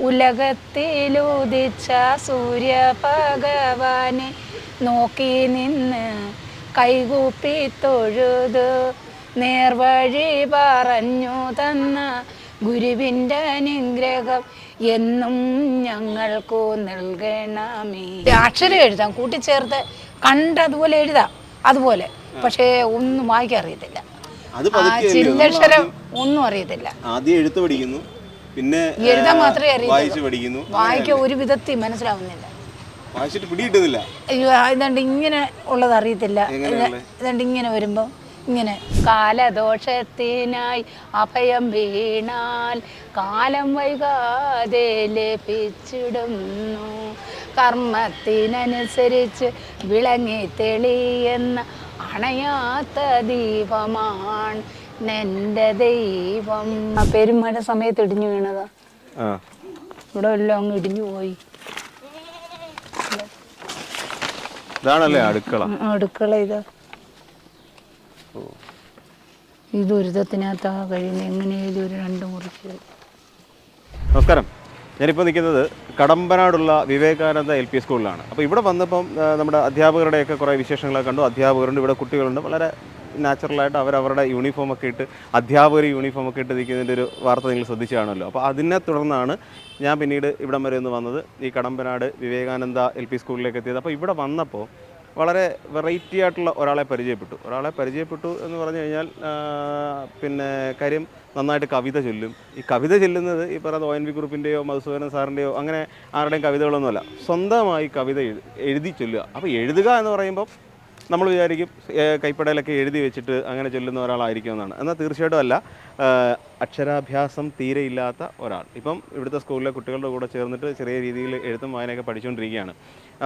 ഉലകത്തിലുദിച്ച സൂര്യഭഗവാനെ നോക്കി നിന്ന് കൈകൂപ്പി തൊഴുതു. നേർവഴി പറഞ്ഞു തന്ന ഗുരുവിന്റെ അനുഗ്രഹം എന്നും ഞങ്ങൾക്കു നൽകണമേ. അക്ഷരം എഴുതാം കൂട്ടിച്ചേർത്ത് കണ്ടതുപോലെ എഴുതാം അതുപോലെ. പക്ഷേ ഒന്നും വായിക്കാൻ അറിയത്തില്ല. ചില്ലക്ഷരം ഒന്നും അറിയത്തില്ല. ആദ്യം എഴുത്ത് പഠിക്കുന്നു പിന്നെ എഴുതാൻ മാത്രമേ അറിയൂ വായിച്ച് പഠിക്കുന്നു. വായിക്കാൻ ഒരു വിധത്തിൽ മനസ്സിലാവുന്നില്ല. വായിച്ചിട്ട് പിടികിട്ടുന്നില്ല. അയ്യോ ഇതാണ്ട് ഇങ്ങനെ ഉള്ളത് അറിയത്തില്ല? ഇതാണ്ട് ഇങ്ങനെ വരുമ്പോൾ ഇങ്ങനെ. കാലദോഷത്തിനായി അഭയം വീണാൽ കാലം വൈകാതെ ലഭിച്ചിടുന്നു. കർമ്മത്തിനനുസരിച്ച് വിളങ്ങി തെളിയെന്ന അണയാത്ത ദീപമാണ് ദൈവം. ആ പെരുമഴ സമയത്ത് ഇടിഞ്ഞു വീണതാ. ഇവിടെ എല്ലാം അങ്ങ് ഇടിഞ്ഞു പോയി. ഇതാണല്ലേ അടുക്കള? അടുക്കള ഇതാ. ഈ ദുരിതത്തിനകത്താ കഴിയുന്നത് എങ്ങനെയായാലും ഒരു രണ്ട് മുറിക്ക്. നമസ്കാരം. ഞാനിപ്പോൾ നിൽക്കുന്നത് കടമ്പനാടുള്ള വിവേകാനന്ദ എൽ പി സ്കൂളിലാണ്. അപ്പോൾ ഇവിടെ വന്നപ്പം നമ്മുടെ അധ്യാപകരുടെയൊക്കെ കുറേ വിശേഷങ്ങളൊക്കെ കണ്ടു. അധ്യാപകരുണ്ട് ഇവിടെ കുട്ടികളുണ്ട്. വളരെ നാച്ചുറലായിട്ട് അവരവരുടെ യൂണിഫോം ഒക്കെ ഇട്ട് അധ്യാപകർ യൂണിഫോമൊക്കെ ഇട്ട് നിൽക്കുന്നതിന്റെ ഒരു വാർത്ത നിങ്ങൾ ശ്രദ്ധിച്ചാണല്ലോ. അപ്പോൾ അതിനെ തുടർന്നാണ് ഞാൻ പിന്നീട് ഇവിടം വരെ ഒന്ന് വന്നത്. ഈ കടമ്പനാട് വിവേകാനന്ദ എൽ പി സ്കൂളിലേക്ക് എത്തിയത്. അപ്പോൾ ഇവിടെ വന്നപ്പോൾ വളരെ വെറൈറ്റി ആയിട്ടുള്ള ഒരാളെ പരിചയപ്പെട്ടു. ഒരാളെ പരിചയപ്പെട്ടു എന്ന് പറഞ്ഞു കഴിഞ്ഞാൽ പിന്നെ കാര്യം നന്നായിട്ട് കവിത ചൊല്ലും. ഈ കവിത ചൊല്ലുന്നത് ഈ പറയുന്ന ഒ എൻ വി ഗ്രൂപ്പിന്റെയോ മധുസൂദനൻ സാറിന്റെയോ അങ്ങനെ ആരുടെയും കവിതകളൊന്നുമല്ല. സ്വന്തമായി കവിത എഴുതി ചൊല്ലുക. അപ്പോൾ എഴുതുക എന്ന് പറയുമ്പോൾ നമ്മൾ വിചാരിക്കും കൈപ്പടയിലൊക്കെ എഴുതി വെച്ചിട്ട് അങ്ങനെ ചൊല്ലുന്ന ഒരാളായിരിക്കും എന്നാണ് എന്നാൽ തീർച്ചയായിട്ടും അല്ല. അക്ഷരാഭ്യാസം തീരെ ഇല്ലാത്ത ഒരാൾ. ഇപ്പം ഇവിടുത്തെ സ്കൂളിലെ കുട്ടികളുടെ കൂടെ ചേർന്നിട്ട് ചെറിയ രീതിയിൽ എഴുത്തും വായനയൊക്കെ പഠിച്ചുകൊണ്ടിരിക്കുകയാണ്.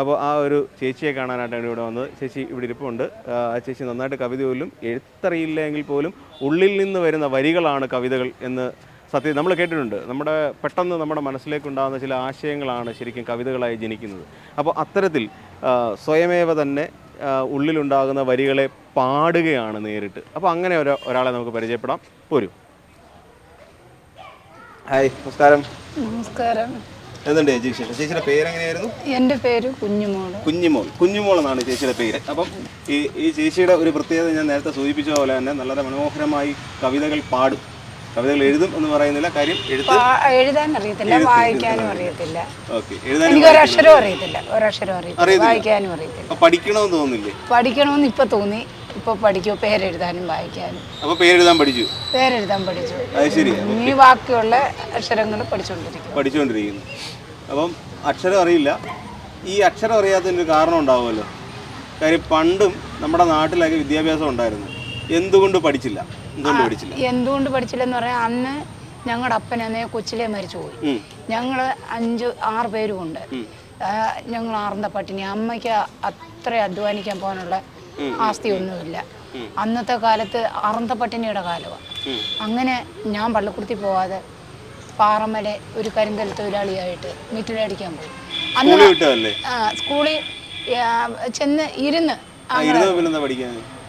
അപ്പോൾ ആ ഒരു ചേച്ചിയെ കാണാനായിട്ടാണ് ഇവിടെ വന്നത്. ചേച്ചി ഇവിടെ ഇരിപ്പുണ്ട്. ആ ചേച്ചി നന്നായിട്ട് കവിത പോലും എഴുത്തറിയില്ലെങ്കിൽ പോലും ഉള്ളിൽ നിന്ന് വരുന്ന വരികളാണ് കവിതകൾ എന്ന് സത്യം നമ്മൾ കേട്ടിട്ടുണ്ട്. നമ്മുടെ പെട്ടെന്ന് നമ്മുടെ മനസ്സിലേക്കുണ്ടാകുന്ന ചില ആശയങ്ങളാണ് ശരിക്കും കവിതകളായി ജനിക്കുന്നത്. അപ്പോൾ അത്തരത്തിൽ സ്വയമേവ തന്നെ ഉള്ളിലുണ്ടാകുന്ന വരികളെ പാടുകയാണ് നേരിട്ട്. അപ്പോൾ അങ്ങനെ ഒരു ഒരാളെ നമുക്ക് പരിചയപ്പെടാം. പോരൂ. ഹായ് നമസ്കാരം. നമസ്കാരം. എന്തുണ്ട് ചേച്ചി വിശേഷം? ചേച്ചിയുടെ പേരെങ്ങനെയായിരുന്നു? എന്റെ പേര് കുഞ്ഞുമോൾ കുഞ്ഞുമോൾ. കുഞ്ഞുമോൾ എന്നാണ് ചേച്ചിയുടെ പേര്. അപ്പം ഈ ഈ ചേച്ചിയുടെ ഒരു പ്രത്യേകത ഞാൻ നേരത്തെ സൂചിപ്പിച്ച പോലെ തന്നെ വളരെ മനോഹരമായി കവിതകൾ പാടും. കവിതകൾ എഴുതും എന്ന് പറയുന്നില്ല കാര്യം എഴുതാൻ അറിയത്തില്ല വായിക്കാനും അറിയത്തില്ല. എനിക്ക് അറിയത്തില്ല. അറിയത്തില്ല വായിക്കാനും അറിയത്തില്ല. പഠിക്കണമെന്ന് തോന്നില്ലേ പഠിക്കണമെന്ന് ഇപ്പൊ തോന്നി ഇപ്പൊ പഠിക്കോ പേരെഴുതാനും വായിക്കാനും. അപ്പൊ പേരെഴുതാൻ പഠിച്ചു? പേരെഴുതാൻ പഠിച്ചു. അത് ശരി. ഇനി ബാക്കിയുള്ള അക്ഷരങ്ങൾ പഠിച്ചുകൊണ്ടിരിക്കും പഠിച്ചുകൊണ്ടിരിക്കുന്നു അപ്പം അക്ഷരം അറിയില്ല. ഈ അക്ഷരം അറിയാത്തതിന് ഒരു കാരണം ഉണ്ടാവുമല്ലോ. കാര്യം പണ്ടും നമ്മുടെ നാട്ടിലൊക്കെ വിദ്യാഭ്യാസം ഉണ്ടായിരുന്നു. എന്തുകൊണ്ട് പഠിച്ചില്ല? എന്തുകൊണ്ട് പഠിച്ചില്ല. പഠിച്ചില്ലെന്ന് പറയാൻ അന്ന് ഞങ്ങളുടെ അപ്പൻ അന്നേ കൊച്ചിലെ മരിച്ചു പോയി. ഞങ്ങൾ അഞ്ച് ആറ് പേരുമുണ്ട്. ഞങ്ങൾ ആർന്ന പട്ടിണി. അമ്മയ്ക്ക് അത്ര അധ്വാനിക്കാൻ പോകാനുള്ള ആസ്തിയൊന്നുമില്ല. അന്നത്തെ കാലത്ത് അറന്ത പട്ടിണിയുടെ കാലമാണ് അങ്ങനെ ഞാൻ പള്ളിക്കുടത്തി പോവാതെ പാറമല ഒരു കരിങ്കൽ തൊഴിലാളിയായിട്ട് മിറ്റിലടിക്കാൻ പോയി. അന്ന് സ്കൂളിൽ ചെന്ന് ഇരുന്ന്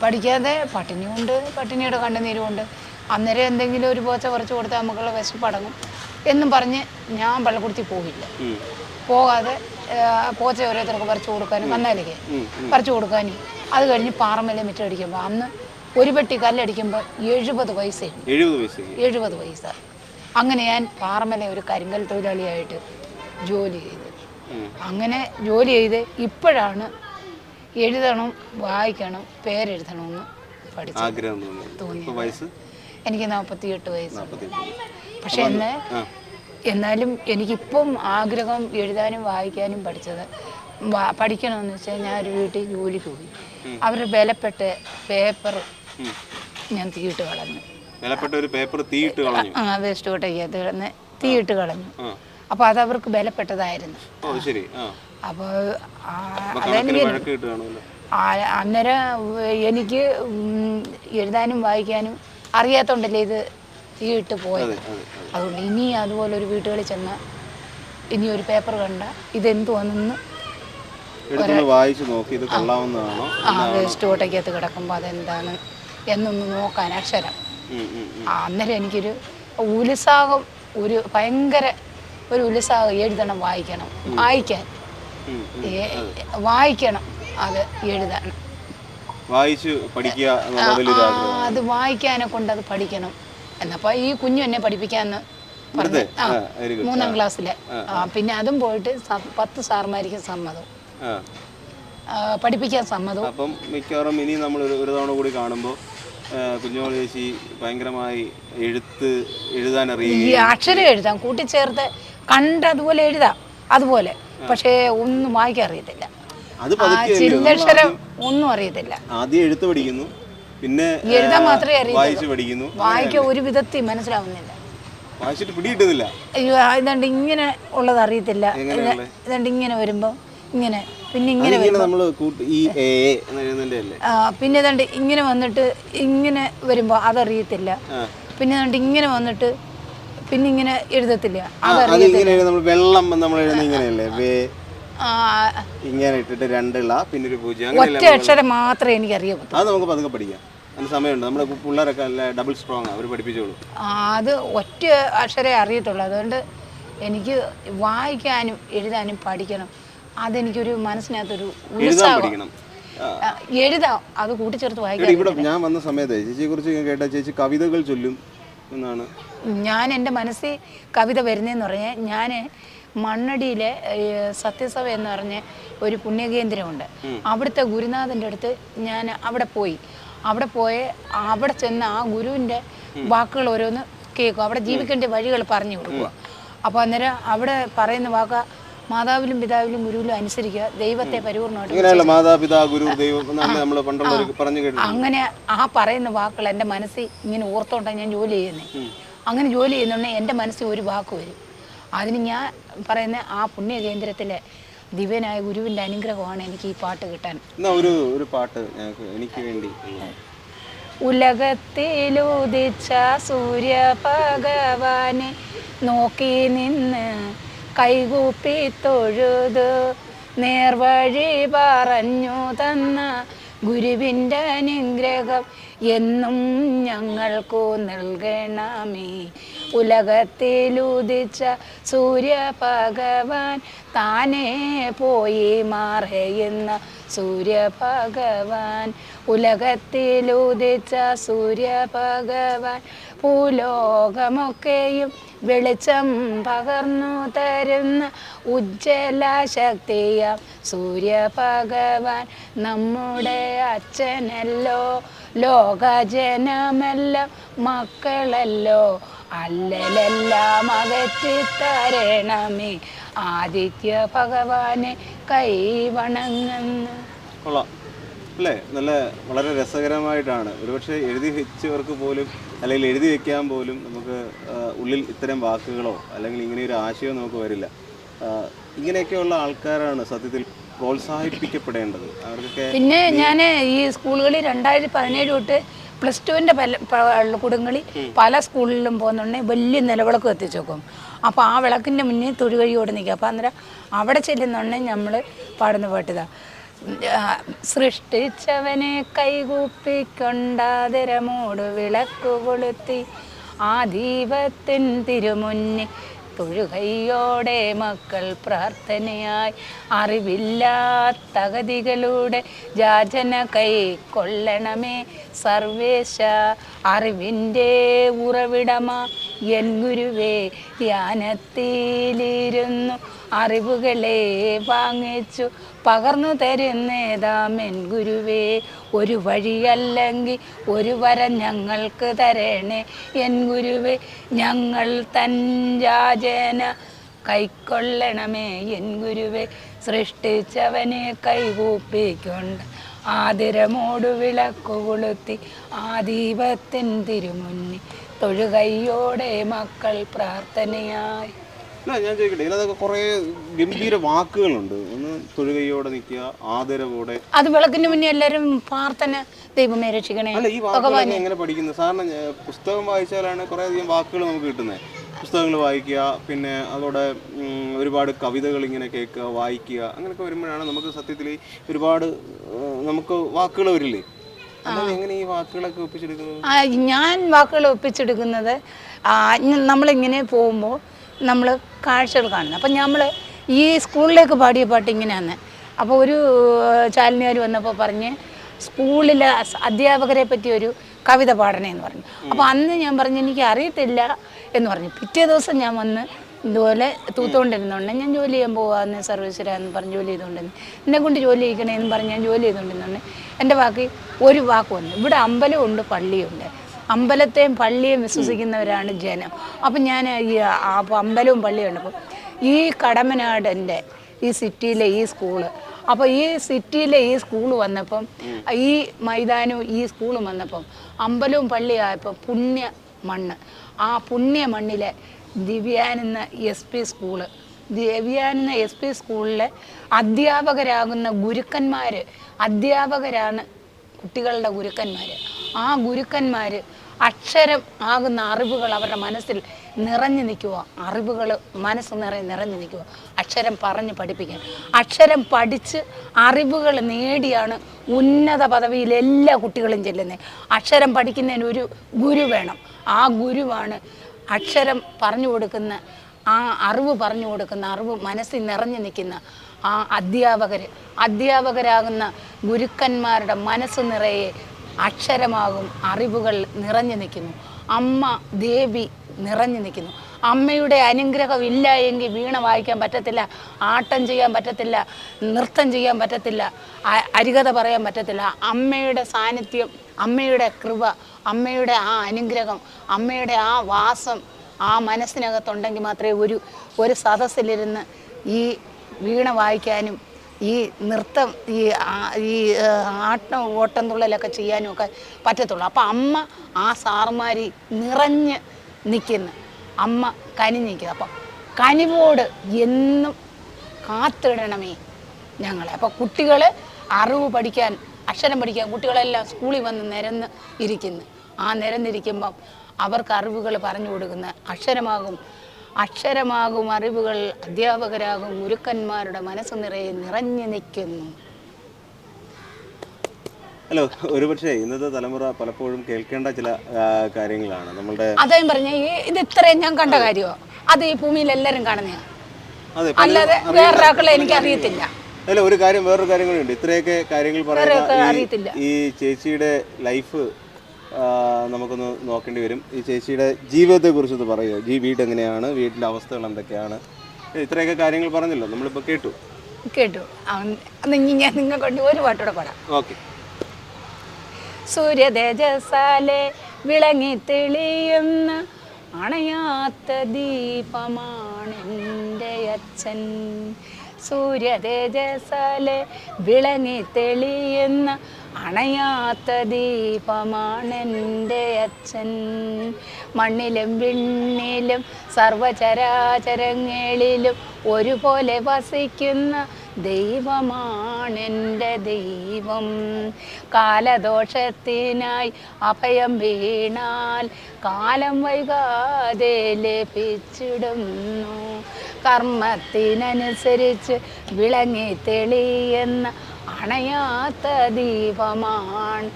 പഠിക്കാതെ പട്ടിണിയുണ്ട് പട്ടിണിയുടെ കണ്ണുനീരുമുണ്ട്. അന്നേരം എന്തെങ്കിലും ഒരു പോച്ച കുറച്ച് കൊടുത്താൽ നമുക്കുള്ള വിശപ്പടങ്ങും എന്നും പറഞ്ഞ് ഞാൻ പള്ളിക്കുടത്തിൽ പോയില്ല ഉം. പോകാതെ പോച്ച ഓരോരുത്തർക്ക് പറിച്ചു കൊടുക്കാനും കന്നാലിക്ക് പറിച്ചു കൊടുക്കാനും. അത് കഴിഞ്ഞ് പാറമല മിറ്റടിക്കുമ്പോൾ അന്ന് ഒരു പെട്ടി കല്ലടിക്കുമ്പോൾ എഴുപത് പൈസ എഴുപത് പൈസ. അങ്ങനെ ഞാൻ പാറമല ഒരു കരിങ്കൽ തൊഴിലാളിയായിട്ട് ജോലി ചെയ്തു. അങ്ങനെ ജോലി ചെയ്ത് ഇപ്പോഴാണ് എഴുതണം വായിക്കണം പേരെഴുതണമെന്ന് ആഗ്രഹം തോന്നി വയസ്സ്? എനിക്ക് നാൽപ്പത്തിയെട്ട് വയസ്സ്. നാൽപ്പത്തി പക്ഷെ എന്ന് ആ. എന്നാലും എനിക്കിപ്പം ആഗ്രഹം എഴുതാനും വായിക്കാനും പഠിച്ചത് പഠിക്കണമെന്ന് വെച്ചാൽ ഞാൻ ഒരു വീട്ടിൽ ജോലി പോയി. അവർ വിലപ്പെട്ട പേപ്പർ ഞാൻ തീയിട്ട് കളഞ്ഞു. വിലപ്പെട്ട ഒരു പേപ്പർ തീയിട്ട് കളഞ്ഞു? ആ വേസ്റ്റ് കൊട്ടയ്ക്കകത്ത് കിടന്ന് തീയിട്ട് കളഞ്ഞു. അപ്പൊ അപ്പോൾ അത് അവർക്ക് ആ. അപ്പോൾ ആ- അന്നേരം എനിക്ക് എഴുതാനും വായിക്കാനും അറിയാത്തോണ്ടല്ലേ ഇത് തീയിട്ട് പോയത്. അതെ അതെ അതുകൊണ്ട് ഇനി അതുപോലെ ഒരു വീട്ടുകളിൽ ചെന്ന ഇനി ഒരു പേപ്പർ കണ്ട ഇതെന്തുവാണെന്ന് വായിച്ചു നോക്കി ഇത് കൊള്ളാവുന്നതാണോ? ആ വേസ്റ്റ് കിടക്കുമ്പോൾ അതെന്താണ് എന്നൊന്ന് നോക്കാൻ അക്ഷരം. അന്നേരം എനിക്കൊരു ഉത്സാഹം ഒരു ഭയങ്കര ഒരു ഉത്സാഹം എഴുതണം വായിക്കണം വായിക്കാൻ. വായിക്കണം. അത് എഴുതാൻ. വായിച്ച് പഠിക്കുക അത് വായിക്കാനെ കൊണ്ട് അത് പഠിക്കണം. എന്നപ്പോ ഈ കുഞ്ഞു എന്നെ പഠിപ്പിക്കാന്ന് പറഞ്ഞു. ആ. മൂന്നാം ക്ലാസ്സിലെ. പിന്നെ അതും പോയിട്ട് പത്ത് സാർമാർക്ക് സമ്മതം ആ. ആ, പഠിപ്പിക്കാൻ സമ്മതവും. അപ്പം മിക്കവാറും ഇനി നമ്മൾ ഒരു തവണ കൂടി കാണുമ്പോൾ കുഞ്ഞോൾ ചേച്ചി ഭയങ്കരമായി എഴുത്ത് എഴുതാൻ ഈ അക്ഷരം എഴുതാം. കൂട്ടിച്ചേർത്ത് കണ്ട് അതുപോലെ എഴുതാം. അതുപോലെ. പക്ഷേ ഒന്നും വായിക്കാൻ അറിയത്തില്ല. ചില്ലക്ഷരം ഒന്നും അറിയത്തില്ല. ആദ്യം എഴുത്ത് പഠിക്കുന്നു. പിന്നെ എഴുതാൻ മാത്രമേ. വായിച്ച് പഠിക്കുന്നു. വായിക്കാൻ ഒരു വിധത്തിൽ മനസ്സിലാവുന്നില്ല. വായിച്ചിട്ട് പിടികിട്ടുന്നില്ല. അയ്യോ ഇതാണ്ട് ഇങ്ങനെ ഉള്ളത് അറിയത്തില്ല? ഇതാണ്ട് ഇങ്ങനെ വരുമ്പോൾ ഇങ്ങനെ പിന്നെ ഇങ്ങനെ പിന്നെ ഇതാണ്ട് ഇങ്ങനെ വന്നിട്ട് ഇങ്ങനെ വരുമ്പോൾ അതറിയത്തില്ല. പിന്നെ ഇതാണ്ട് ഇങ്ങനെ വന്നിട്ട് പിന്നെ ഇങ്ങനെ എഴുതത്തില്ല. ആ, അത് ഇങ്ങനെ നമ്മൾ വെള്ളം നമ്മൾ എഴുതുന്ന ഇങ്ങനെയല്ലേ? ഇങ്ങനെ ഇട്ടിട്ട് രണ്ടിള പിന്നെ ഒരു പൂജ്യം ഒറ്റ അക്ഷരം മാത്രമേ എനിക്ക് അറിയാവൂ അത് നമുക്ക് പതുക്കെ പഠിക്കാം. സമയമുണ്ട്. നമ്മുടെ പിള്ളേരൊക്കെ അല്ല ഡബിൾ സ്ട്രോങ് അവർ പഠിപ്പിച്ചോളൂ. അത് ഒറ്റ അക്ഷരേ അറിയത്തുള്ളൂ. അതുകൊണ്ട് എനിക്ക് വായിക്കാനും എഴുതാനും പഠിക്കണം. അതെനിക്കൊരു മനസ്സിനകത്തൊരു ഉത്സാഹം. എഴുതാം. അത് കൂട്ടിച്ചേർത്ത് വായിക്കാം ഇവിടെ ഞാൻ വന്ന സമയത്ത് ചേച്ചിയെ കുറിച്ച് കേട്ട ചേച്ചി കവിതകൾ ചൊല്ലും. എന്നാണ്? ഞാൻ എന്റെ മനസ്സിൽ കവിത വരുന്നതെന്ന് പറഞ്ഞാൽ ഞാൻ മണ്ണടിയിലെ സത്യസഭ എന്ന് പറഞ്ഞ ഒരു പുണ്യകേന്ദ്രമുണ്ട്. അവിടുത്തെ ഗുരുനാഥന്റെ അടുത്ത് ഞാൻ അവിടെ പോയി. അവിടെ പോയി അവിടെ ചെന്ന് ആ ഗുരുവിന്റെ വാക്കുകൾ ഓരോന്ന് കേൾക്കും. അവിടെ ജീവിക്കേണ്ട വഴികൾ പറഞ്ഞു കൊടുക്കുക. അപ്പോൾ അന്നേരം അവിടെ പറയുന്ന വാക്ക മാതാവിലും പിതാവിലും ഗുരുവിലും അനുസരിക്കുക ദൈവത്തെ പരിപൂർണമായിട്ട് ഇങ്ങനെയല്ല മാതാപിതാ ഗുരു ദൈവം എന്നാണ് നമ്മൾ പണ്ടുള്ളവർ പറഞ്ഞു അങ്ങനെ ആ പറയുന്ന വാക്കുകൾ എന്റെ മനസ്സിൽ ഇങ്ങനെ ഓർത്തോണ്ടാണ് ഞാൻ ജോലി ചെയ്യുന്നത് അങ്ങനെ ജോലി ചെയ്യുന്നുണ്ടെങ്കിൽ എന്റെ മനസ്സിൽ ഒരു വാക്ക് വരും. അതിന് ഞാൻ പറയുന്ന ആ പുണ്യ കേന്ദ്രത്തിലെ ദിവ്യനായ ഗുരുവിന്റെ അനുഗ്രഹമാണ് എനിക്ക് ഈ പാട്ട് കിട്ടാൻ. ഒരു ഒരു പാട്ട് എനിക്ക് വേണ്ടി. ഉലകത്തിലുദിച്ച സൂര്യ ഭഗവാനെ നോക്കി നിന്ന് കൈകൂപ്പി തൊഴുത് നേർവഴി പറഞ്ഞു തന്ന ഗുരുവിന്റെ അനുഗ്രഹം എന്നും ഞങ്ങൾക്കു നൽകണമേ. ഉലകത്തിലുദിച്ച സൂര്യ ഭഗവാൻ താനേ പോയി മാറയുന്ന സൂര്യ ഭഗവാൻ ഉലകത്തിലുദിച്ച സൂര്യഭഗവാൻ ഭൂലോകമൊക്കെയും വെളിച്ചം പകർന്നു തരുന്ന ഉജ്ജ്വല ശക്തിയ സൂര്യഭഗവാൻ. നമ്മുടെ അച്ഛനല്ലോ ലോകജനമെല്ലാം മക്കളല്ലോ അല്ലലെല്ലാം അകറ്റി തരണമേ. ആദിത്യ ഭഗവാനെ കൈവണങ്ങുന്നു കൊള്ളാം. അല്ലേ? നല്ല വളരെ രസകരമായിട്ടാണ്. ഒരുപക്ഷെ എഴുതി വെച്ചവർക്ക് പോലും അല്ലെങ്കിൽ എഴുതി വെക്കാൻ പോലും നമുക്ക് ഉള്ളിൽ ഇത്തരം വാക്കുകളോ അല്ലെങ്കിൽ ഇങ്ങനെ ഒരു ആശയമോ നമുക്ക് വരില്ല. ഇങ്ങനെയൊക്കെയുള്ള ആൾക്കാരാണ് സത്യത്തിൽ പ്രോത്സാഹിപ്പിക്കപ്പെടേണ്ടത്. അവർക്കൊക്കെ പിന്നെ ഞാൻ ഈ സ്കൂളുകളിൽ രണ്ടായിരത്തി പതിനേഴ് തൊട്ട് പ്ലസ് ടുവിന്റെ പല കുടുങ്ങളിൽ പല സ്കൂളിലും പോകുന്നുണ്ടെങ്കിൽ വലിയ നിലവിളക്ക് എത്തിച്ചു വെക്കും. അപ്പോൾ ആ വിളക്കിന്റെ മുന്നിൽ തൊഴുകഴിയോടെ നിൽക്കുക. അപ്പോൾ അന്നേരം അവിടെ ചെല്ലുന്നുണ്ടെങ്കിൽ നമ്മൾ പാടുന്ന പാട്ടിതാ. സൃഷ്ടിച്ചവനെ കൈകൂപ്പിക്കൊണ്ടാതിരമോട് വിളക്ക് കൊളുത്തി ആ ദീപത്തിൻ തിരുമുന്നിൽ തൊഴുകൈയോടെ മക്കൾ പ്രാർത്ഥനയായി. അറിവില്ലാത്തകതികളുടെ ജാജന കൈ കൊള്ളണമേ സർവേശ. അറിവിന്റെ ഉറവിടമ എൻ ഗുരുവേ ധ്യാനത്തിലിരുന്നു. അറിവുകളെ വാങ്ങിച്ചു. പകർന്നു തരുന്നേതാം എൻ ഗുരുവേ ഒരു വഴിയല്ലെങ്കിൽ ഒരു വരം ഞങ്ങൾക്ക് തരണേ. എൻ ഗുരുവേ ഞങ്ങൾ തൻ യാചന കൈക്കൊള്ളണമേ. എൻ ഗുരുവേ സൃഷ്ടിച്ചവനെ കൈകൂപ്പിക്കൊണ്ട് ആതിരമോടു വിളക്കു കൊളുത്തി ആ ദീപത്തിൻ തിരുമുന്നി തൊഴുകൈയോടെ മക്കൾ പ്രാർത്ഥനയായി. അല്ല ഞാൻ ചോദിക്കട്ടെ ഇതിനകത്തൊക്കെ കുറെ ഗംഭീര വാക്കുകളുണ്ട്. ഒന്ന് തൊഴുകയോടെ നിൽക്കുക ആദരവോടെ. അത് വിളക്കിന് മുന്നേ എല്ലാവരും പ്രാർത്ഥന ദൈവമേ രക്ഷിക്കണേ അല്ല ഈ വാക്കുകളൊക്കെ എങ്ങനെ പഠിക്കുന്നത് സാറിന് പുസ്തകം വായിച്ചാലാണ് കുറെ അധികം വാക്കുകൾ നമുക്ക് കിട്ടുന്നത് പുസ്തകങ്ങൾ വായിക്കുക പിന്നെ അതോടെ ഒരുപാട് കവിതകൾ ഇങ്ങനെ കേൾക്കുക വായിക്കുക അങ്ങനെയൊക്കെ വരുമ്പോഴാണ് നമുക്ക് സത്യത്തിൽ ഒരുപാട് നമുക്ക് വാക്കുകൾ വരില്ലേ? ഞാൻ വാക്കുകൾ ഒപ്പിച്ചെടുക്കുന്നത് നമ്മളിങ്ങനെ പോകുമ്പോൾ നമ്മൾ കാഴ്ചകൾ കാണുന്നത്. അപ്പം നമ്മൾ ഈ സ്കൂളിലേക്ക് പാടിയ പാട്ട് ഇങ്ങനെയാണ്. അപ്പോൾ ഒരു ചാലിനിയാർ വന്നപ്പോൾ പറഞ്ഞ് സ്കൂളിലെ അധ്യാപകരെ പറ്റി ഒരു കവിത പാടണം എന്ന് പറഞ്ഞു. അപ്പോൾ അന്ന് ഞാൻ പറഞ്ഞു എനിക്ക് അറിയത്തില്ല എന്ന് പറഞ്ഞു. പിറ്റേ ദിവസം ഞാൻ വന്ന് ഇതുപോലെ തൂത്തുകൊണ്ടിരുന്നുണ്ട് ഞാൻ ജോലി ചെയ്യാൻ പോവാന്ന് സർവീസിലാന്ന് പറഞ്ഞ് ജോലി ചെയ്തുകൊണ്ടിരുന്നു എന്നെ കൊണ്ട് ജോലി ചെയ്യിക്കണേന്ന് പറഞ്ഞ് ഞാൻ ജോലി ചെയ്തുകൊണ്ടിരുന്നുണ്ട് എന്റെ വാക്ക് ഒരു വാക്ക് വന്നു. ഇവിടെ അമ്പലമുണ്ട് പള്ളിയുണ്ട്. അമ്പലത്തെയും പള്ളിയും വിശ്വസിക്കുന്നവരാണ് ജനം. അപ്പം ഞാൻ ഈ അമ്പലവും പള്ളിയും ഉണ്ട് അപ്പം ഈ കടമനാടന്റെ ഈ സിറ്റിയിലെ ഈ സ്കൂൾ അപ്പോൾ ഈ സിറ്റിയിലെ ഈ സ്കൂൾ വന്നപ്പം ഈ മൈതാനവും ഈ സ്കൂളും വന്നപ്പം അമ്പലവും പള്ളിയായപ്പോൾ പുണ്യ മണ്ണ്. ആ പുണ്യ മണ്ണിലെ ദിവ്യാനെന്ന എസ് പി സ്കൂൾ ദിവ്യാനെന്ന എസ് പി സ്കൂളിലെ അധ്യാപകരാകുന്ന ഗുരുക്കന്മാർ അധ്യാപകരാണ് കുട്ടികളുടെ ഗുരുക്കന്മാർ ആ ഗുരുക്കന്മാർ അക്ഷരം ആകുന്ന അറിവുകൾ അവരുടെ മനസ്സിൽ നിറഞ്ഞു നിൽക്കുക. അറിവുകൾ മനസ്സ് നിറയെ നിറഞ്ഞു നിൽക്കുക. അക്ഷരം പറഞ്ഞ് പഠിപ്പിക്കാൻ. അക്ഷരം പഠിച്ച് അറിവുകൾ നേടിയാണ് ഉന്നത പദവിയിൽ എല്ലാ കുട്ടികളും ചെല്ലുന്നത്. അക്ഷരം പഠിക്കുന്നതിന് ഒരു ഗുരു വേണം. ആ ഗുരുവാണ് അക്ഷരം പറഞ്ഞു കൊടുക്കുന്ന ആ അറിവ് പറഞ്ഞു കൊടുക്കുന്ന അറിവ് മനസ്സിൽ നിറഞ്ഞു നിൽക്കുന്ന ആ അധ്യാപകർ അധ്യാപകരാകുന്ന ഗുരുക്കന്മാരുടെ മനസ്സ് നിറയെ അക്ഷരമാകും അറിവുകൾ നിറഞ്ഞു നിൽക്കുന്നു. അമ്മ ദേവി നിറഞ്ഞു നിൽക്കുന്നു. അമ്മയുടെ അനുഗ്രഹം ഇല്ല എങ്കിൽ വീണ വായിക്കാൻ പറ്റത്തില്ല ആട്ടം ചെയ്യാൻ പറ്റത്തില്ല നൃത്തം ചെയ്യാൻ പറ്റത്തില്ല അരികത പറയാൻ പറ്റത്തില്ല. അമ്മയുടെ സാന്നിധ്യം അമ്മയുടെ കൃപ അമ്മയുടെ ആ അനുഗ്രഹം അമ്മയുടെ ആ വാസം ആ മനസ്സിനകത്തുണ്ടെങ്കിൽ മാത്രമേ ഒരു ഒരു സദസ്സിലിരുന്ന് ഈ വീണ വായിക്കാനും ഈ നൃത്തം ഈ ഈ ആട്ടം ഓട്ടം തുള്ളലൊക്കെ ചെയ്യാനും ഒക്കെ പറ്റത്തുള്ളൂ. അപ്പം അമ്മ ആ സാറുമാരി നിറഞ്ഞ് നിൽക്കുന്നു. അമ്മ കനിഞ്ഞ് നിൽക്കുന്നു. അപ്പം കനിവോട് എന്നും കാത്തിടണമേ ഞങ്ങളെ. അപ്പോൾ കുട്ടികൾ അറിവ് പഠിക്കാൻ അക്ഷരം പഠിക്കാൻ കുട്ടികളെല്ലാം സ്കൂളിൽ വന്ന് നിരന്ന് ഇരിക്കുന്നു. ആ നിരന്നിരിക്കുമ്പം അവർക്ക് അറിവുകൾ പറഞ്ഞു കൊടുക്കുന്ന അക്ഷരമാകും അക്ഷരമാകും അറിവുകൾ അധ്യാപകരാകും ഗുരുക്കന്മാരുടെ മനസ്സ് നിറയെ നിറഞ്ഞു നിൽക്കുന്നു. ഹലോ ഒരുപക്ഷെ ഇന്നത്തെ തലമുറ പലപ്പോഴും കേൾക്കേണ്ട ചില കാര്യങ്ങളാണ്. നമ്മളുടെ അദ്ദേഹം പറഞ്ഞ ഇത് ഇത്രയും ഞാൻ കണ്ട കാര്യമോ അത് ഈ ഭൂമിയിൽ എല്ലാവരും കാണുന്നതാണ് അല്ലാതെ വേറൊരാക്കളെ എനിക്ക് അറിയത്തില്ല. അല്ല ഒരു കാര്യം വേറൊരു കാര്യം കൂടി ഉണ്ട്. ഇത്രയൊക്കെ കാര്യങ്ങൾ പറയാൻ പറയുന്ന ഈ ചേച്ചിയുടെ ലൈഫ് നമുക്കൊന്ന് നോക്കേണ്ടി വരും. ഈ ചേച്ചിയുടെ ജീവിതത്തെ കുറിച്ചൊന്ന് പറയുക. ജീ വീട് എങ്ങനെയാണ്? വീട്ടിലെ അവസ്ഥകൾ എന്തൊക്കെയാണ്? ഇത്രയൊക്കെ കാര്യങ്ങൾ പറഞ്ഞല്ലോ. നമ്മളിപ്പോൾ കേട്ടു. കേട്ടു. ഞാൻ നിങ്ങൾ കൊണ്ട് ഒരു പാട്ടോടെ പാടാം. ഓക്കെ. സൂര്യതേജസാലെ വിളങ്ങി തെളിയുന്ന അണയാത്ത ദീപമാണെന്റെ അച്ഛൻ. സൂര്യതേജസാലെ വിളങ്ങി തെളിയുന്ന അണയാത്ത ദീപമാണെന്റെ അച്ഛൻ. മണ്ണിലും വിണ്ണിലും സർവചരാചരങ്ങളിലും ഒരുപോലെ വസിക്കുന്ന ദൈവമാണെന്റെ ദൈവം. കാലദോഷത്തിനായി അഭയം വീണാൽ കാലം വൈകാതെ ലഭിച്ചിടുന്നു. കർമ്മത്തിനനുസരിച്ച് വിളങ്ങി തെളിയുന്ന അണയാത്ത ദീപമാണ്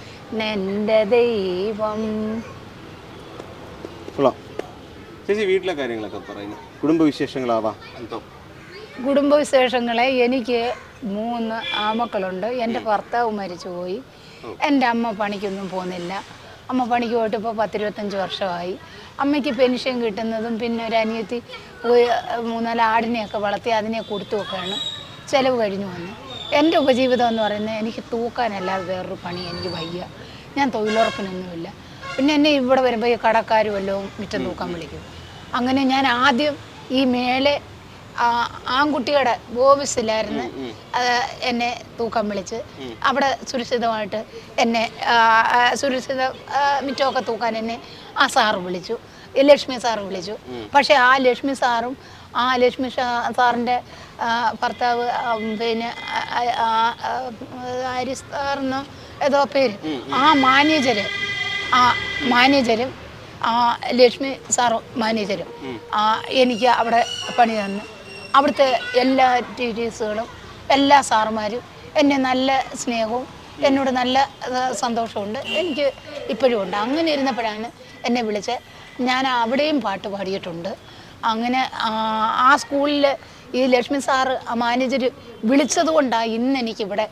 എന്റെ ദൈവം. ചേച്ചി വീട്ടിലെ കാര്യങ്ങളൊക്കെ പറയുന്നു. കുടുംബവിശേഷങ്ങളാവാം കുടുംബവിശേഷങ്ങളെ എനിക്ക് മൂന്ന് ആമക്കളുണ്ട്. എന്റെ ഭർത്താവ് മരിച്ചുപോയി. എന്റെ അമ്മ പണിക്കൊന്നും പോകുന്നില്ല. അമ്മ പണിക്ക് പോയിട്ട് ഇപ്പോൾ പത്തിരുപത്തഞ്ച് വർഷമായി. അമ്മയ്ക്ക് പെൻഷൻ കിട്ടുന്നതും പിന്നെ ഒരു അനിയത്തി മൂന്നാൽ ആടിനെയൊക്കെ വളർത്തി അതിനെ കൊടുത്തുമൊക്കെയാണ് ചിലവ് കഴിഞ്ഞു വന്നു. എന്റെ ഉപജീവിതം എന്ന് പറയുന്നത് എനിക്ക് തൂക്കാനല്ലാതെ വേറൊരു പണി എനിക്ക് വയ്യ. ഞാൻ തൊഴിലുറപ്പിനൊന്നുമില്ല. പിന്നെ എന്നെ ഇവിടെ വരുമ്പോൾ ഈ കടക്കാർ വല്ലതും മിറ്റം തൂക്കാൻ വിളിക്കും. അങ്ങനെ ഞാൻ ആദ്യം ഈ മേലെ ആൺകുട്ടിയുടെ ഓഫീസിലായിരുന്നു എന്നെ തൂക്കം വിളിച്ച്. അവിടെ സുരക്ഷിതമായിട്ട് എന്നെ സുരക്ഷിത മിറ്റമൊക്കെ തൂക്കാൻ എന്നെ ആ സാറ് വിളിച്ചു. ലക്ഷ്മി സാറ് വിളിച്ചു. പക്ഷേ ആ ലക്ഷ്മി സാറും ആ ലക്ഷ്മി സാറിന്റെ ഭർത്താവ് പിന്നെ ആ, ആ, ആ, ആരിസ് സാറിനോ ഏതോ പേര്. ആ മാനേജര് ആ മാനേജരും ആ ലക്ഷ്മി സാറും മാനേജരും ആ എനിക്ക് അവിടെ പണി തന്നു. അവിടുത്തെ എല്ലാ ടീച്ചേഴ്സുകളും എല്ലാ സാറുമാരും എന്നെ നല്ല സ്നേഹവും എന്നോട് നല്ല സന്തോഷമുണ്ട് എനിക്ക് ഇപ്പോഴും ഉണ്ട്. അങ്ങനെ ഇരുന്നപ്പോഴാണ് എന്നെ വിളിച്ച് ഞാൻ അവിടെയും പാട്ട് പാടിയിട്ടുണ്ട്. അങ്ങനെ ആ സ്കൂളിൽ ഈ ലക്ഷ്മി സാറ് ആ മാനേജർ വിളിച്ചത് കൊണ്ടാണ് ഇന്ന് എനിക്കിവിടെ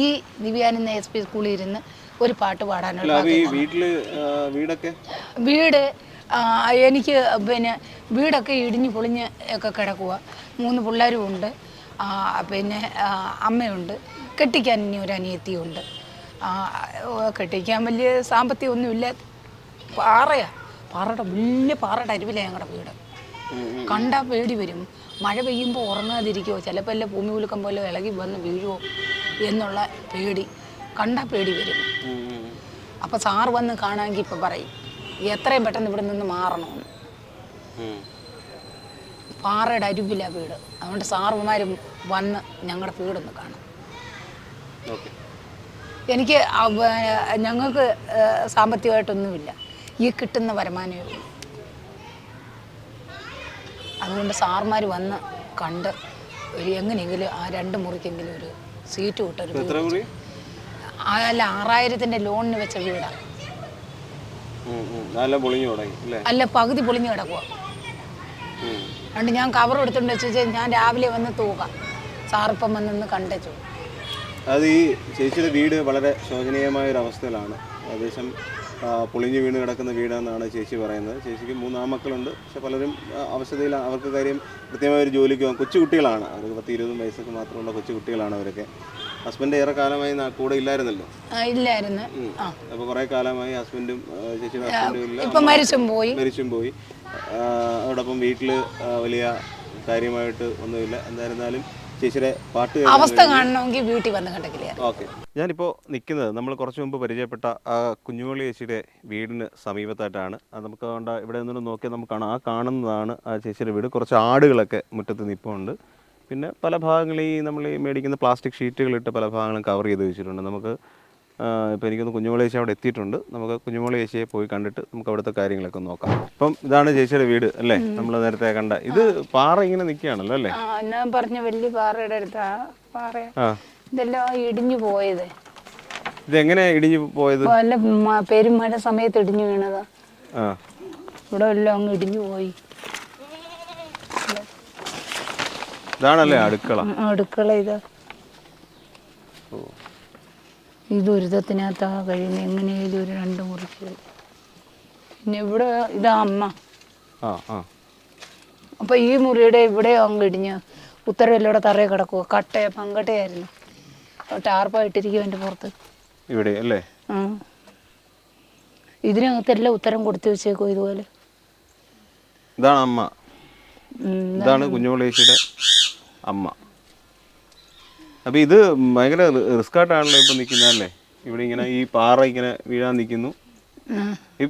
ഈ ദിവ്യാനന്ദ എസ് പി സ്കൂളിൽ ഇരുന്ന് ഒരു പാട്ട് പാടാനുള്ള വീടൊക്കെ? വീട് എനിക്ക് പിന്നെ വീടൊക്കെ ഇടിഞ്ഞു പൊളിഞ്ഞ് ഒക്കെ കിടക്കുക മൂന്ന് പിള്ളേരും ഉണ്ട് പിന്നെ അമ്മയുണ്ട്. കെട്ടിക്കാൻ ഇനി ഒരു അനിയത്തിയുണ്ട്. കെട്ടിക്കാൻ വലിയ സാമ്പത്തികം ഒന്നുമില്ല പാറയാ. പാറയുടെ വലിയ പാറയുടെ അരുവിലാണ് ഞങ്ങളുടെ വീട്. കണ്ടാൽ പേടി വരും. മഴ പെയ്യുമ്പോൾ ഉറങ്ങാതിരിക്കുമോ ചിലപ്പോൾ എല്ലാം ഭൂമി കുലുക്കം പോലെ ഇളകി വന്ന് വീഴുമോ എന്നുള്ള പേടി. കണ്ട പേടി വരും. അപ്പോൾ സാർ വന്ന് കാണാമെങ്കിൽ ഇപ്പം പറയും എത്രയും പെട്ടെന്ന് ഇവിടെ നിന്ന് മാറണമെന്ന് പാറയുടെ അരുവിലാണ് വീട്. അതുകൊണ്ട് സാറുമാരും വന്ന് ഞങ്ങളുടെ വീടൊന്ന് കാണും. എനിക്ക് ഞങ്ങൾക്ക് സാമ്പത്തികമായിട്ടൊന്നുമില്ല. ഈ കിട്ടുന്ന വരുമാനമേ ഉള്ളൂ. അതുകൊണ്ട് സാർമാർ വന്ന് കണ്ട് ഒരു എങ്ങനെയെങ്കിലും ആ രണ്ട് മുറിക്കെങ്കിലും ഒരു സീറ്റ് വിട്ടൊരു മുറി അല്ല ആറായിരത്തിന്റെ ലോണിന് വെച്ച വീടാണ് അല്ല? പകുതി പൊളിഞ്ഞു കിടക്കുക. അതുകൊണ്ട് ഞാൻ കവർ എടുത്തുകൊണ്ട് വെച്ച് ഞാൻ രാവിലെ വന്ന് തൂക്കാം സാറിപ്പം വന്നൊന്ന് കണ്ടു അത് ഈ ചേച്ചിയുടെ വീട് വളരെ ശോചനീയമായ ഒരു അവസ്ഥയിലാണ് ഏകദേശം പൊളിഞ്ഞു വീണ് കിടക്കുന്ന വീടാണെന്നാണ് ചേച്ചി പറയുന്നത്. ചേച്ചിക്ക് മൂന്നാമക്കളുണ്ട് പക്ഷെ പലരും അവശതയിൽ അവർക്ക് കാര്യം കൃത്യമായ ഒരു ജോലിക്ക് പോകാം കൊച്ചു കുട്ടികളാണ് അവർക്ക് പത്ത് ഇരുപതും വയസ്സൊക്കെ മാത്രമുള്ള കൊച്ചു കുട്ടികളാണ് അവരൊക്കെ. ഹസ്ബൻഡ് ഏറെ കാലമായി കൂടെ ഇല്ലായിരുന്നല്ലോ? ഇല്ലായിരുന്നു. അപ്പൊ കുറേ കാലമായി ഹസ്ബൻഡും ചേച്ചിയുടെ ഹസ്ബൻഡും മരിച്ചും പോയി. മരിച്ചും പോയി. അതോടൊപ്പം വീട്ടിൽ വലിയ കാര്യമായിട്ട് ഒന്നുമില്ല. എന്തായിരുന്നാലും ചേച്ചിയുടെ പാട്ട് അവസ്ഥ കാണണമെങ്കിൽ വീട്ടിൽ വന്ന് കണ്ടെങ്കിലേ ഓക്കെ. ഞാനിപ്പോൾ നിൽക്കുന്നത് നമ്മൾ കുറച്ച് മുമ്പ് പരിചയപ്പെട്ട ആ കുഞ്ഞുമോളി ചേച്ചിയുടെ വീടിന് സമീപത്തായിട്ടാണ്. അത് നമുക്ക് അതുകൊണ്ട് ഇവിടെ നിന്ന് നോക്കിയാൽ നമുക്ക് കാണാം. ആ കാണുന്നതാണ് ആ ചേച്ചിയുടെ വീട്. കുറച്ച് ആടുകളൊക്കെ മുറ്റത്ത് നിൽപ്പുണ്ട് പിന്നെ പല ഭാഗങ്ങളിൽ നമ്മൾ ഈ മേടിക്കുന്ന പ്ലാസ്റ്റിക് ഷീറ്റുകളിട്ട് പല ഭാഗങ്ങളും കവർ ചെയ്ത് വെച്ചിട്ടുണ്ട്. നമുക്ക് ഇപ്പോൾ എനിക്കൊന്ന് കുഞ്ഞുമോളി ചേച്ചി അവിടെ എത്തിയിട്ടുണ്ട്. നമുക്ക് കുഞ്ഞുമോളി ചേച്ചിയെ പോയി കണ്ടിട്ട് നമുക്ക് അവിടുത്തെ കാര്യങ്ങളൊക്കെ നോക്കാം. അപ്പം ഇതാണ് ചേച്ചിയുടെ വീട് അല്ലേ? നമ്മൾ നേരത്തെ കണ്ട. ഇത് പാറ ഇങ്ങനെ നിൽക്കുകയാണല്ലോ അല്ലേ? ഞാൻ പറഞ്ഞ വലിയ പാറയുടെ അടുത്താ. പാറ ഇതെല്ലാം ഇടിഞ്ഞു പോയത്. ഇതെങ്ങനെ ഇടിഞ്ഞു പോയത്? വല്ല പെരുമഴ സമയത്ത് ഇടിഞ്ഞു വീണതാ. ഇവിടെ എല്ലാം അങ്ങ് ഇടിഞ്ഞു പോയി. ഇതാണല്ലേ അടുക്കള? അടുക്കള ഇതാ. ഓ. ഈ ദുരിതത്തിനകത്താ കഴിയുന്നത് എങ്ങനെയായാലും ഒരു രണ്ട് മുറിക്ക്? പിന്നെ ഇവിടെ ഇതാ അമ്മ. അപ്പൊ ഈ മുറിയുടെ ഇവിടെ അങ്ങ് ഇടിഞ്ഞ് ഉത്തരവിലൂടെ തറയെ കിടക്കുക കട്ടയ പങ്കട്ടയായിരുന്നു. ടാർപ്പായിട്ടിരിക്കും എന്റെ പുറത്ത്. ഇവിടെ അല്ലേ? ആ. ഇതിനകത്തെല്ലാം ഉത്തരം കൊടുത്തു വെച്ചേക്കോ ഇതുപോലെ. ഇതാണ് അമ്മ. ഇതാണ് കുഞ്ഞുമോളേച്ചിയുടെ അമ്മ. അപ്പൊ ഇത് ഭയങ്കര റിസ്ക് ആയിട്ടാണല്ലോ ഇപ്പൊ നിൽക്കുന്നതല്ലേ ഇവിടെ ഇങ്ങനെ ഈ പാറ ഇങ്ങനെ വീഴാൻ നിൽക്കുന്നു ഈ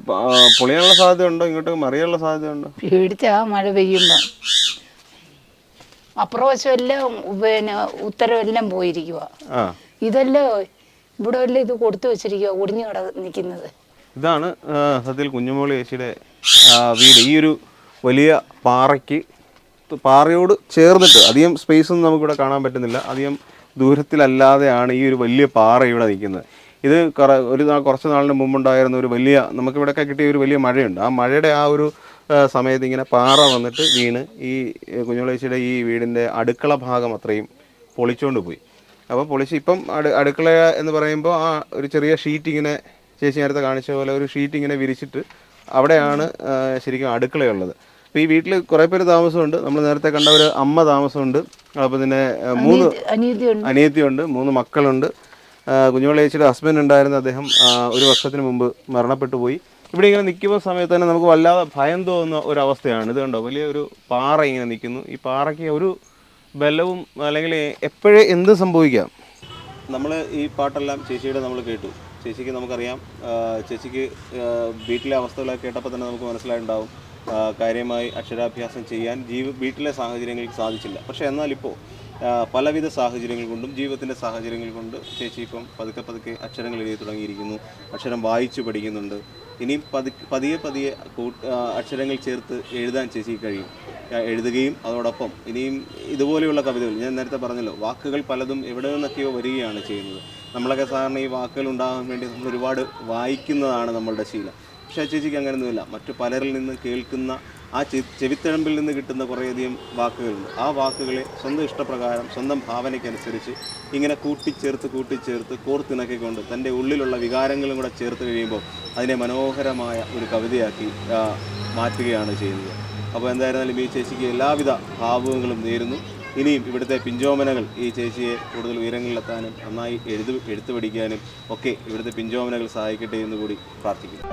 പൊളിയാനുള്ള സാധ്യത ഉണ്ടോ ഇങ്ങോട്ട് മറിയാനുള്ള സാധ്യത ഉണ്ടോ പേടിച്ചാ മഴ പെയ്യുമ്പോൾ എല്ലാം പിന്നെ ഉത്തരവെല്ലാം പോയിരിക്കുക ഇതെല്ലാം ഇവിടെ എല്ലാം ഇത് കൊടുത്തു വെച്ചിരിക്കുക ഒടിഞ്ഞു കട നിൽക്കുന്നത് ഇതാണ് സത്യത്തിൽ കുഞ്ഞുമോളി ചേച്ചിയുടെ വീട്. ഈ ഒരു വലിയ പാറയ്ക്ക് പാറയോട് ചേർന്നിട്ട് അധികം സ്പേസ് ഒന്നും നമുക്കിവിടെ കാണാൻ പറ്റുന്നില്ല. അധികം ദൂരത്തിലല്ലാതെയാണ് ഈ ഒരു വലിയ പാറ ഇവിടെ നിൽക്കുന്നത്. ഇത് ഒരു കുറച്ച് നാളിന് മുമ്പുണ്ടായിരുന്ന ഒരു വലിയ നമുക്കിവിടെയൊക്കെ കിട്ടിയ ഒരു വലിയ മഴയുണ്ട്. ആ മഴയുടെ ആ ഒരു സമയത്ത് ഇങ്ങനെ പാറ വന്നിട്ട് വീണ് ഈ കുഞ്ഞുളേച്ചിയുടെ ഈ വീടിന്റെ അടുക്കള ഭാഗം അത്രയും പൊളിച്ചുകൊണ്ട് പോയി. അപ്പോൾ പൊളിച്ച് ഇപ്പം അടു അടുക്കള എന്ന് പറയുമ്പോൾ ആ ഒരു ചെറിയ ഷീറ്റ് ഇങ്ങനെ ചേച്ചി നേരത്തെ കാണിച്ച പോലെ ഒരു ഷീറ്റ് ഇങ്ങനെ വിരിച്ചിട്ട് അവിടെയാണ് ശരിക്കും അടുക്കളയുള്ളത്. അപ്പോൾ ഈ വീട്ടിൽ കുറേ പേര് താമസമുണ്ട്. നമ്മൾ നേരത്തെ കണ്ട ഒരു അമ്മ താമസമുണ്ട്. അപ്പോൾ പിന്നെ മൂന്ന് അനിയത്തിയുണ്ട്. മൂന്ന് മക്കളുണ്ട്. കുഞ്ഞുങ്ങളെ കുഞ്ഞുമോളെ ചേച്ചിയുടെ ഹസ്ബൻഡ് ഉണ്ടായിരുന്ന അദ്ദേഹം ഒരു വർഷത്തിന് മുമ്പ് മരണപ്പെട്ടു പോയി. ഇവിടെ ഇങ്ങനെ നിൽക്കുന്ന സമയത്ത് തന്നെ നമുക്ക് വല്ലാതെ ഭയം തോന്നുന്ന ഒരു അവസ്ഥയാണ് ഇത് കണ്ടോ? വലിയ ഒരു പാറ ഇങ്ങനെ നിൽക്കുന്നു. ഈ പാറയ്ക്ക് ഒരു ബലവും അല്ലെങ്കിൽ എപ്പോഴേ എന്ത് സംഭവിക്കാം. നമ്മൾ ഈ പാട്ടെല്ലാം ചേച്ചിയുടെ നമ്മൾ കേട്ടു. ചേച്ചിക്ക് നമുക്കറിയാം. ചേച്ചിക്ക് വീട്ടിലെ അവസ്ഥകളൊക്കെ കേട്ടപ്പോൾ തന്നെ നമുക്ക് മനസ്സിലായിട്ടുണ്ടാവും. കാര്യമായി അക്ഷരാഭ്യാസം ചെയ്യാൻ ജീവ വീട്ടിലെ സാഹചര്യങ്ങൾക്ക് സാധിച്ചില്ല. പക്ഷേ എന്നാലിപ്പോൾ പലവിധ സാഹചര്യങ്ങൾ കൊണ്ടും ജീവിതത്തിന്റെ സാഹചര്യങ്ങൾ കൊണ്ട് ചേച്ചി ഇപ്പം പതുക്കെ പതുക്കെ അക്ഷരങ്ങൾ എഴുതി തുടങ്ങിയിരിക്കുന്നു. അക്ഷരം വായിച്ചു പഠിക്കുന്നുണ്ട്. ഇനിയും പതി പതിയെ പതിയെ അക്ഷരങ്ങൾ ചേർത്ത് എഴുതാൻ ചേച്ചി കഴിയും. എഴുതുകയും അതോടൊപ്പം ഇനിയും ഇതുപോലെയുള്ള കവിതകൾ ഞാൻ നേരത്തെ പറഞ്ഞല്ലോ വാക്കുകൾ പലതും എവിടെ നിന്നൊക്കെയോ വരികയാണ് ചെയ്യുന്നത്. നമ്മളൊക്കെ സാധാരണ ഈ വാക്കുകൾ ഉണ്ടാകാൻ വേണ്ടി നമ്മൾ ഒരുപാട് വായിക്കുന്നതാണ് നമ്മളുടെ ശീലം. പക്ഷേ ചേച്ചിക്ക് അങ്ങനെയൊന്നുമില്ല മറ്റു പലരിൽ നിന്ന് കേൾക്കുന്ന ആ ചെവിത്തഴമ്പിൽ നിന്ന് കിട്ടുന്ന കുറേയധികം വാക്കുകളുണ്ട്. ആ വാക്കുകളെ സ്വന്തം ഇഷ്ടപ്രകാരം സ്വന്തം ഭാവനയ്ക്കനുസരിച്ച് ഇങ്ങനെ കൂട്ടിച്ചേർത്ത് കൂട്ടിച്ചേർത്ത് കോർത്തിണക്കിക്കൊണ്ട് തന്റെ ഉള്ളിലുള്ള വികാരങ്ങളും കൂടെ ചേർത്ത് കഴിയുമ്പോൾ അതിനെ മനോഹരമായ ഒരു കവിതയാക്കി മാറ്റുകയാണ് ചെയ്യുന്നത്. അപ്പോൾ എന്തായിരുന്നാലും ഈ ചേച്ചിക്ക് എല്ലാവിധ ഭാവുകങ്ങളും നേരുന്നു. ഇനിയും ഇവിടുത്തെ പിഞ്ചോമനകൾ ഈ ചേച്ചിയെ കൂടുതൽ ഉയരങ്ങളിലെത്താനും നന്നായി എഴുതു എഴുത്തു പഠിക്കാനും ഒക്കെ ഇവിടുത്തെ പിഞ്ചോമനകൾ സഹായിക്കട്ടെ എന്ന് കൂടി പ്രാർത്ഥിക്കുന്നു.